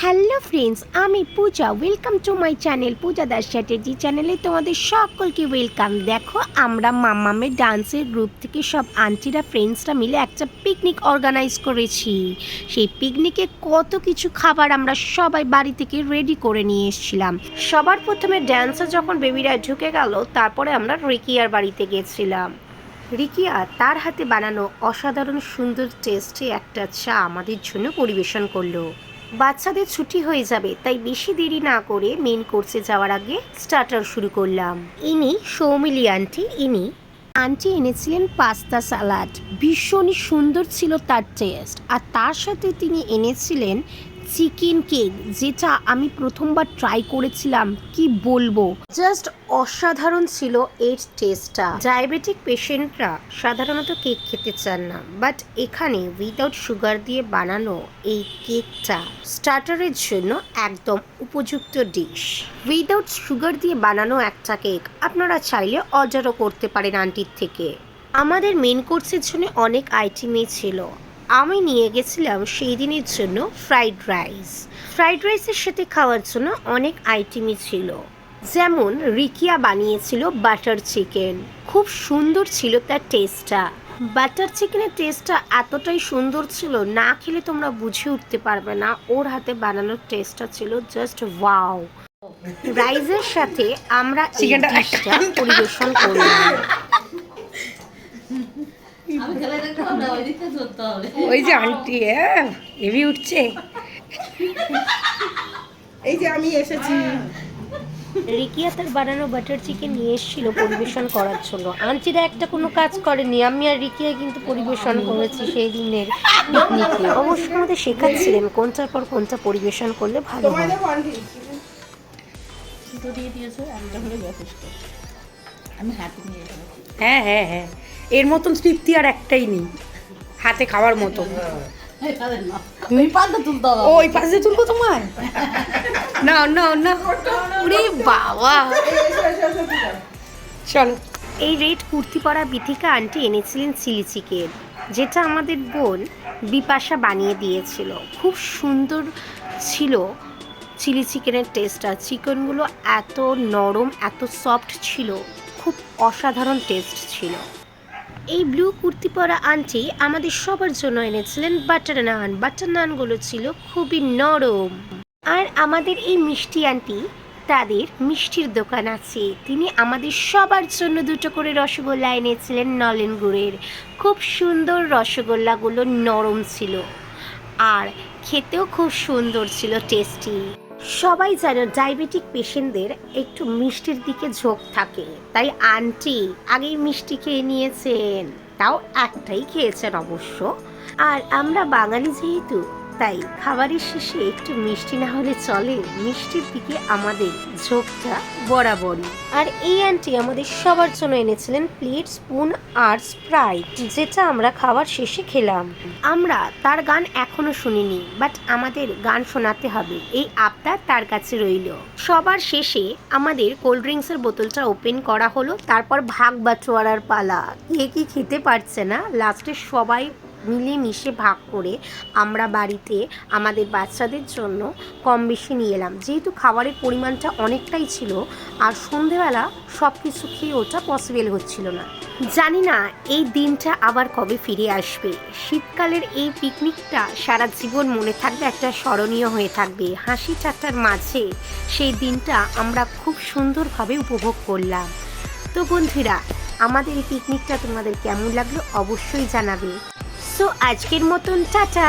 Hello friends আমি Puja. Welcome to my channel Puja Das Chatterjee চ্যানেলে তোমাদের সকলকে ওয়েলকাম দেখো, আমরা মামামের ডান্সের গ্রুপ থেকে সব আন্টিরা ফ্রেন্ডসরা মিলে একটা পিকনিক অর্গানাইজ করেছি। সেই পিকনিকে কত কিছু খাবার আমরা সবাই বাড়ি থেকে রেডি করে নিয়ে এসেছিলাম। সবার প্রথমে ড্যান্সে যখন বেবিরা ঢুকে গেল, তারপরে আমরা রিকিয়ার বাড়িতে গেছিলাম। রিকিয়া তার হাতে বানানো অসাধারণ সুন্দর টেস্টে একটা চা আমাদের জন্য পরিবেশন করল। বাচ্চাদের ছুটি হয়ে যাবে, তাই বেশি দেরি না করে মেন কোর্সে যাওয়ার আগে স্টার্টার শুরু করলাম। ইনি সৌমিলি আন্টি, ইনি আন্টি এনেছিলেন পাস্তা সালাড ভীষণই সুন্দর ছিল তার টেস্ট আর তার সাথে তিনি এনেছিলেন চিকেন কেক, যেটা আমি প্রথমবার ট্রাই করেছিলাম, কি বলব? জাস্ট অসাধারণ ছিল এর টেস্টটা ডায়াবেটিক পেশেন্টরা সাধারণত কেক খেতে চান না বাট এখানে উইদাউট সুগার দিয়ে বানানো এই কেকটা স্টার্টারের জন্য একদম উপযুক্ত ডিশ উইদাউট সুগার দিয়ে বানানো একটা কেক আপনারা চাইলে অর্ডারও করতে পারেন আন্টির থেকে। আমাদের মেন কোর্সের জন্য অনেক আইটেমই ছিল। আমি নিয়ে গেছিলাম সেই দিনের জন্য ফ্রাইড রাইস। ফ্রাইড রাইসের সাথে খাওয়ার জন্য অনেক আইটেমই ছিল। যেমন রিকিয়া বানিয়েছিল বাটার চিকেন। খুব সুন্দর ছিল তার টেস্টটা। বাটার চিকেনের টেস্টটা এতটাই সুন্দর ছিল না খেলে তোমরা বুঝে উঠতে পারবে না। ওর হাতে বানানোর টেস্টটা ছিল জাস্ট ওয়াও রাইসের সাথে আমরা চিকেনটা পরিবেশন করলাম আমি খেলে দেখতে হবে না, ওই যে আন্টি হ্যাঁ হেভি উঠছে। এই যে আমি এসেছি। রিকিয়া তার বানানো বাটার চিকেন নিয়ে এসেছিল পরিবেশন করার জন্য। আন্টিরা একটা কোনো কাজ করেনি আমি আর রিকিয়া কিন্তু পরিবেশন করেছি সেই দিনের পিকনিকে অবশ্য আমাদের শেখাচ্ছিলেন কোনটার পর কোনটা পরিবেশন করলে ভালো হয়। দিয়ে দিয়েছ একটা হলে যথেষ্ট। আমি হাতে নিয়ে হ্যাঁ হ্যাঁ হ্যাঁ। এর মতন তৃপ্তি আর একটাই নেই হাতে খাওয়ার মতো। ওই পাশে তুলবো তোমায়? না না না। ওরে বাবা। চলো। এই রেড কুর্তি পরা বিথিকা আন্টি এনেছিলেন চিলি চিকেন যেটা আমাদের বোন বিপাশা বানিয়ে দিয়েছিল। খুব সুন্দর ছিল চিলি চিকেনের টেস্টটা চিকেনগুলো এত নরম এত সফট ছিল। খুব অসাধারণ টেস্ট ছিল। এই ব্লু কুর্তি পরা আন্টি আমাদের সবার জন্য এনেছিলেন, বাটার নান। বাটার নানগুলো ছিল খুবই নরম। আর আমাদের এই মিষ্টি আন্টি, তাদের মিষ্টির দোকান আছে। তিনি আমাদের সবার জন্য দুটো করে রসগোল্লা এনেছিলেন নলেন গুড়ের। খুব সুন্দর রসগোল্লাগুলো নরম ছিল। আর খেতেও খুব সুন্দর ছিল টেস্টি। সবাই জানো ডায়াবেটিক পেশেন্টদের একটু মিষ্টির দিকে ঝোঁক থাকে। তাই আন্টি আগেই মিষ্টি খেয়ে নিয়েছেন। তাও একটাই খেয়েছেন অবশ্য। আর আমরা বাঙালি যেহেতু তাই খাবারের শেষে একটু মিষ্টি না হলে চলে মিষ্টির দিকে আমাদের ঝোঁকটা বরাবরই। আর এই আন্টি আমাদের সবার জন্য এনেছিলেন প্লেট, স্পুন আর স্প্রাইট, যেটা আমরা খাওয়ার শেষে খেলাম। আমরা তার গান এখনও শুনিনি বাট আমাদের গান শোনাতে হবে। এই আবদার তার কাছে রইল। সবার শেষে আমাদের কোল্ড ড্রিঙ্কসের বোতলটা ওপেন করা হলো, তারপর ভাগ বাটোয়ারার পালা। কে কি খেতে পারছে না? লাস্টে সবাই মিলেমিশে ভাগ করে আমরা বাড়িতে আমাদের বাচ্চাদের জন্য কম বেশি নিয়ে এলাম। যেহেতু খাবারের পরিমাণটা অনেকটাই ছিল, আর সন্ধেবেলা সব কিছু খেয়ে ওটা পসিবল হচ্ছিল না। জানি না এই দিনটা আবার কবে ফিরে আসবে। শীতকালের এই পিকনিকটা সারা জীবন মনে থাকবে, একটা স্মরণীয় হয়ে থাকবে। হাসি ঠাট্টার মাঝে সেই দিনটা আমরা খুব সুন্দরভাবে উপভোগ করলাম। তো বন্ধুরা, আমাদের এই পিকনিকটা তোমাদের কেমন লাগল অবশ্যই জানাবে। আজকের মতন টাটা!